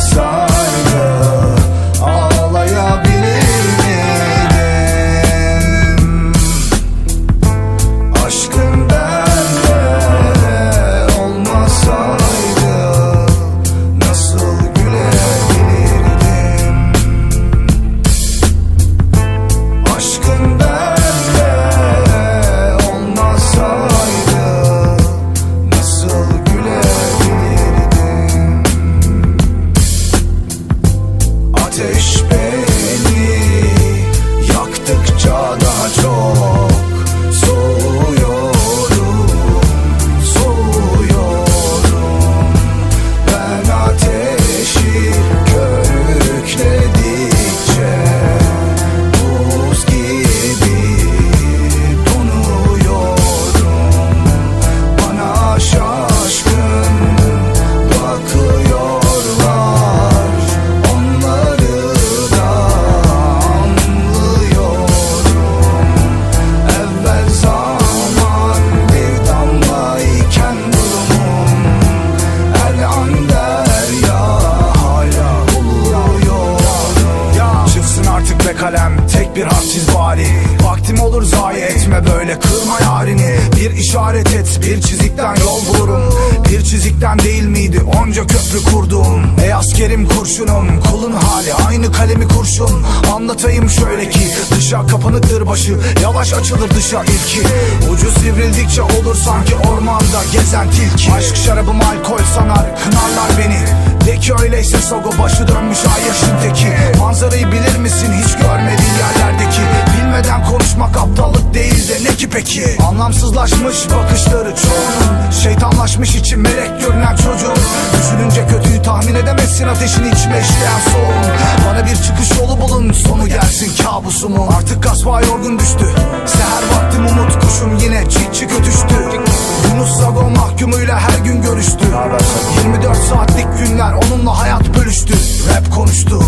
saw Vaktim olur zayi etme böyle kırma yarini Bir işaret et bir çizikten yol bulurum. Bir çizikten değil miydi onca köprü kurdum. Ey askerim kurşunum kulun hali aynı kalemi kurşun. Anlatayım şöyle ki dışa kapanıktır başı Yavaş açılır dışa ilki. Ucu sivrildikçe olur sanki ormanda gezen tilki. Aşk şarabım alkol sanar kınarlar beni. De ki öyleyse sogo başı dön. Peki? Anlamsızlaşmış bakışları çoğunun. Şeytanlaşmış için melek görünen çocuğun. Düşününce kötüyü tahmin edemezsin ateşini içime işleyen soğuğun Bana bir çıkış yolu bulun sonu gelsin kabusumun. Artık kasva yorgun düştü. Seher vaktim umut kuşum yine çiğ çiğ ötüştü Yunus Sago mahkumuyla her gün görüştü. 24 saatlik günler onunla hayat bölüştü. Rap konuştu